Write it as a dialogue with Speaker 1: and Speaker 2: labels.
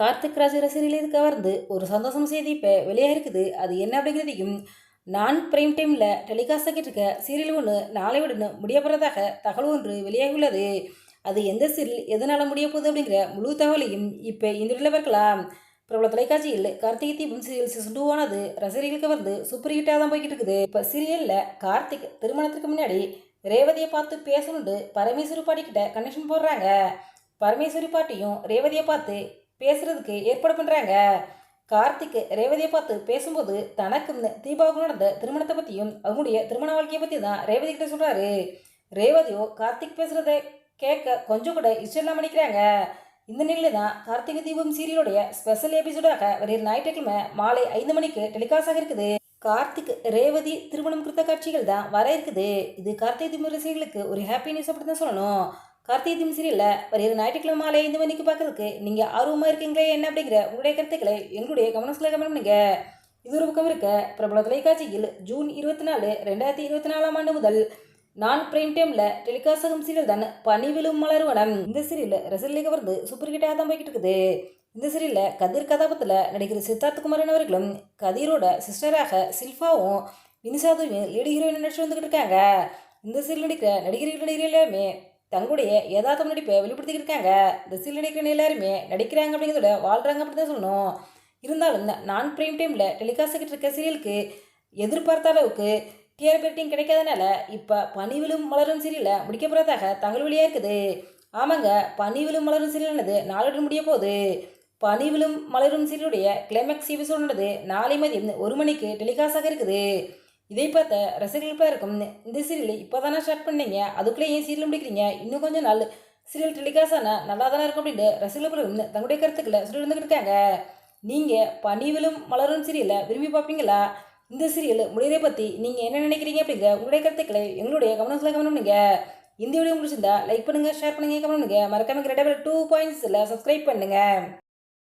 Speaker 1: கார்த்திக் ராஜ் ரசிகர்களுக்கு கவர்ந்து ஒரு சந்தோஷம் செய்தி இப்போ வெளியாக இருக்குது. அது என்ன அப்படிங்கிறதையும் நான் பிரைம் டைமில் டெலிகாஸ்ட் கேட்டிருக்க. இருக்க சீரியல் ஒன்று நாளை உடனே முடிய போகிறதாக தகவல் ஒன்று வெளியாகியுள்ளது அது எந்த சீரியல் எதனால் முடிய போகுது அப்படிங்கிற முழு தகவலையும் இப்போ இந்த பார்க்கலாம். பிரபல தொலைக்காட்சியில் Karthigai Deepam serial season two ஆனது ரசிகர்களுக்கு வந்து சூப்பர் ஹிட்டாக தான் போய்கிட்டு இருக்குது. இப்போ சீரியலில் கார்த்திக் திருமணத்துக்கு முன்னாடி ரேவதியை பார்த்து பேசணுண்டு பரமேஸ்வரி பாட்டிக்கிட்ட கனெக்ஷன் போடுறாங்க. பரமேஸ்வரி பாட்டியும் ரேவதியை பார்த்து பேசுறதுக்கு ஏற்பாடு பண்ணுறாங்க கார்த்திக் ரேவதியை பார்த்து பேசும்போது தனக்கும் தீபாவுக்கும் நடந்த திருமணத்தை பற்றியும் அவங்களுடைய திருமண வாழ்க்கையை பற்றி தான் ரேவதி கிட்ட சொல்கிறாரு ரேவதியோ கார்த்திக் பேசுகிறத கேட்க கொஞ்சம் கூட இஷ்டம் இல்லாமல் நினைக்கிறாங்க. இந்த நிலையில் தான் கார்த்திகை தீபம் சீரியலுடைய ஸ்பெஷல் எபிசோடாக வருகிற ஞாயிற்றுக்கிழமை மாலை ஐந்து மணிக்கு டெலிகாஸ்ட் ஆக இருக்குது. கார்த்திக் ரேவதி திருமணம் குறித்த காட்சிகள் தான் வர இருக்குது. இது கார்த்திகை தீபம் ரசிகர்களுக்கு ஒரு ஹாப்பி நியூஸ் அப்படி தான் சொல்லணும். கார்த்திகை தீபம் சீரியலில் வருகிற ஞாயிற்றுக்கிழமை மாலை ஐந்து மணிக்கு பார்க்கறதுக்கு நீங்கள் ஆர்வமாக இருக்கீங்களே என்ன அப்படிங்கிற உங்களுடைய கருத்துக்களை எங்களுடைய கவனத்தில் கமெண்ட் பண்ணுங்க இது ஒரு பக்கம் இருக்க பிரபல தொலைக்காட்சியில் ஜூன் இருபத்தி நாலு ரெண்டாயிரத்தி இருபத்தி நாலாம் ஆண்டு முதல் நான் பிரைம் டைமில் டெலிகாஸ்ட் ஆகும் சீரியல் தான் பனிவிலும் மலர்வனம் இந்த சீரியல் ரசிகர்களை கவர்ந்து சூப்பர் கிட்டாக தான் போய்கிட்டு இருக்குது. இந்த சீரியலில் கதிர் கதாபத்தில் நடிகர் சித்தார்த் குமாரன் அவர்களும் கதிரோட சிஸ்டராக சில்ஃபாவும் வினிசாதுவும் லேடி ஹீரோயின் நடிச்சு வந்துக்கிட்டு இருக்காங்க. இந்த சீரியல் நடிக்கிற நடிகர்கள் நடிகர் எல்லாருமே தங்களுடைய யதார்த்தம் நடிப்பை வெளிப்படுத்திக்கிட்டு இருக்காங்க. இந்த சீல் நடிக்கிற எல்லாருமே நடிக்கிறாங்க அப்படிங்கிறதோட வாழ்கிறாங்க அப்படின்னு தான் சொல்லணும். இருந்தாலும் இந்த நான் ப்ரைம் டைமில் டெலிகாஸ்ட் ஆகிட்டு இருக்க சீரியலுக்கு எதிர்பார்த்த அளவுக்கு டிஆர்பி கிடைக்காதனால இப்போ பனிவிலும் மலரும் சீரியலை முடிக்க போகிறதாக தங்கள் வழியாக இருக்குது. ஆமாங்க பனிவிலும் மலரும் சீரியலானது நாளோடு முடிய போகுது. பனிவிலும் மலரும் சீரியலுடைய கிளைமேக்ஸ் எபிசோடானது நாளை மதியம் ஒரு மணிக்கு டெலிகாஸ்டாக இருக்குது. இதை பார்த்த ரசிகர்கள் இருக்கும். இந்த சீரியல் இப்போ தானே ஸ்டார்ட் பண்ணீங்க? அதுக்குள்ளே ஏன் சீரியல் முடிக்கிறீங்க இன்னும் கொஞ்சம் நாள் சீரியல் டெலிகாஸ்ட் ஆனால் நல்லா தானே இருக்கும் அப்படின்ட்டு ரசிகர்கள் தங்களுடைய கருத்துக்களை சொல்லி இருந்துக்கிட்டு இருக்காங்க. நீங்கள் பனிவிலும் மலரும் சீரியலை விரும்பி பார்ப்பீங்களா? இந்த சீரியல் முடியதை பற்றி நீங்கள் என்ன நினைக்கிறீங்க அப்படிங்கிற உங்களுடைய கருத்துக்களை எங்களுடைய கவனத்தில் கவனம் பண்ணுங்க இந்த வீடியோ முடிச்சிருந்தா லைக் பண்ணுங்கள் ஷேர் பண்ணுங்கள் கமெண்ட் பண்ணுங்கள் மறக்காம ரெண்டாவது டூ பாயிண்ட்ஸில் சப்ஸ்கிரைப் பண்ணுங்கள்